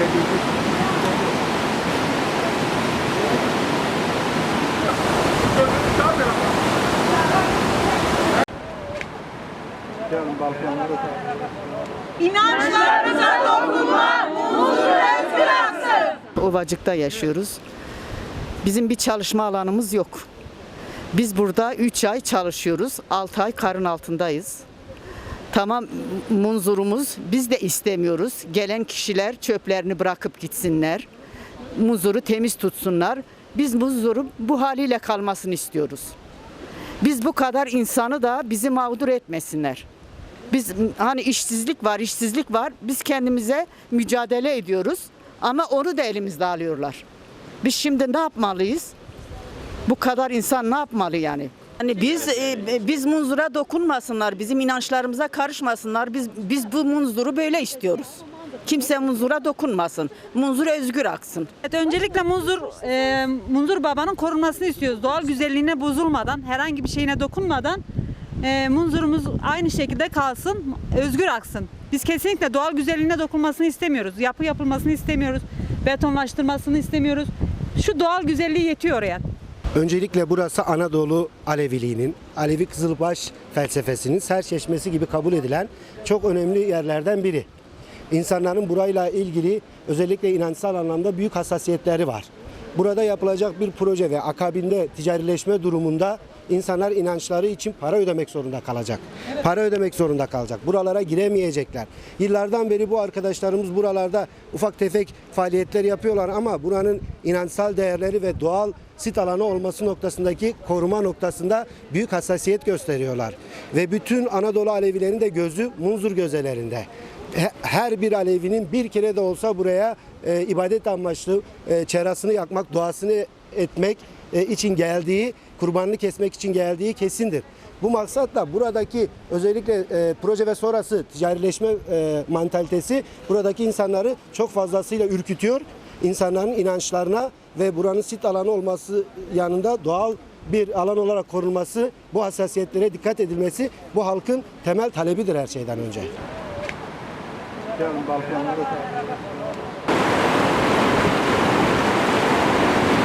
belediyesi. İnançlarımıza dokunma, huzur aksın. Ovacık'ta yaşıyoruz. Bizim bir çalışma alanımız yok. Biz burada 3 ay çalışıyoruz. 6 ay karın altındayız. Tamam munzurumuz biz de istemiyoruz. Gelen kişiler çöplerini bırakıp gitsinler. Munzuru temiz tutsunlar. Biz munzurun bu haliyle kalmasını istiyoruz. Biz bu kadar insanı da bizi mağdur etmesinler. Biz hani işsizlik var, işsizlik var. Biz kendimize mücadele ediyoruz. Ama onu da elimizde alıyorlar. Biz şimdi ne yapmalıyız? Bu kadar insan ne yapmalı yani? Hani biz e, biz munzura dokunmasınlar, bizim inançlarımıza karışmasınlar. Biz biz bu munzuru böyle istiyoruz. Kimse munzura dokunmasın. Munzur özgür aksın. Evet, öncelikle Munzur, e, Munzur Baba'nın korunmasını istiyoruz. Doğal güzelliğine bozulmadan, herhangi bir şeyine dokunmadan e, Munzurumuz aynı şekilde kalsın, özgür aksın. Biz kesinlikle doğal güzelliğine dokunmasını istemiyoruz. Yapı yapılmasını istemiyoruz. Betonlaştırmasını istemiyoruz. Şu doğal güzelliği yetiyor oraya. Öncelikle burası Anadolu Aleviliğinin, Alevi Kızılbaş felsefesinin serçeşmesi gibi kabul edilen çok önemli yerlerden biri. İnsanların burayla ilgili özellikle inançsal anlamda büyük hassasiyetleri var. Burada yapılacak bir proje ve akabinde ticarileşme durumunda insanlar inançları için para ödemek zorunda kalacak. Para ödemek zorunda kalacak. Buralara giremeyecekler. Yıllardan beri bu arkadaşlarımız buralarda ufak tefek faaliyetler yapıyorlar ama buranın inançsal değerleri ve doğal sit alanı olması noktasındaki koruma noktasında büyük hassasiyet gösteriyorlar. Ve bütün Anadolu Alevilerin de gözü Munzur gözelerinde. He- Her bir Alevinin bir kere de olsa buraya e, ibadet amaçlı e, çerasını yakmak, duasını etmek e, için geldiği, kurbanını kesmek için geldiği kesindir. Bu maksatla buradaki özellikle e, proje ve sonrası ticarileşme e, mantalitesi buradaki insanları çok fazlasıyla ürkütüyor. İnsanların inançlarına ve buranın sit alanı olması yanında doğal bir alan olarak korunması, bu hassasiyetlere dikkat edilmesi bu halkın temel talebidir her şeyden önce.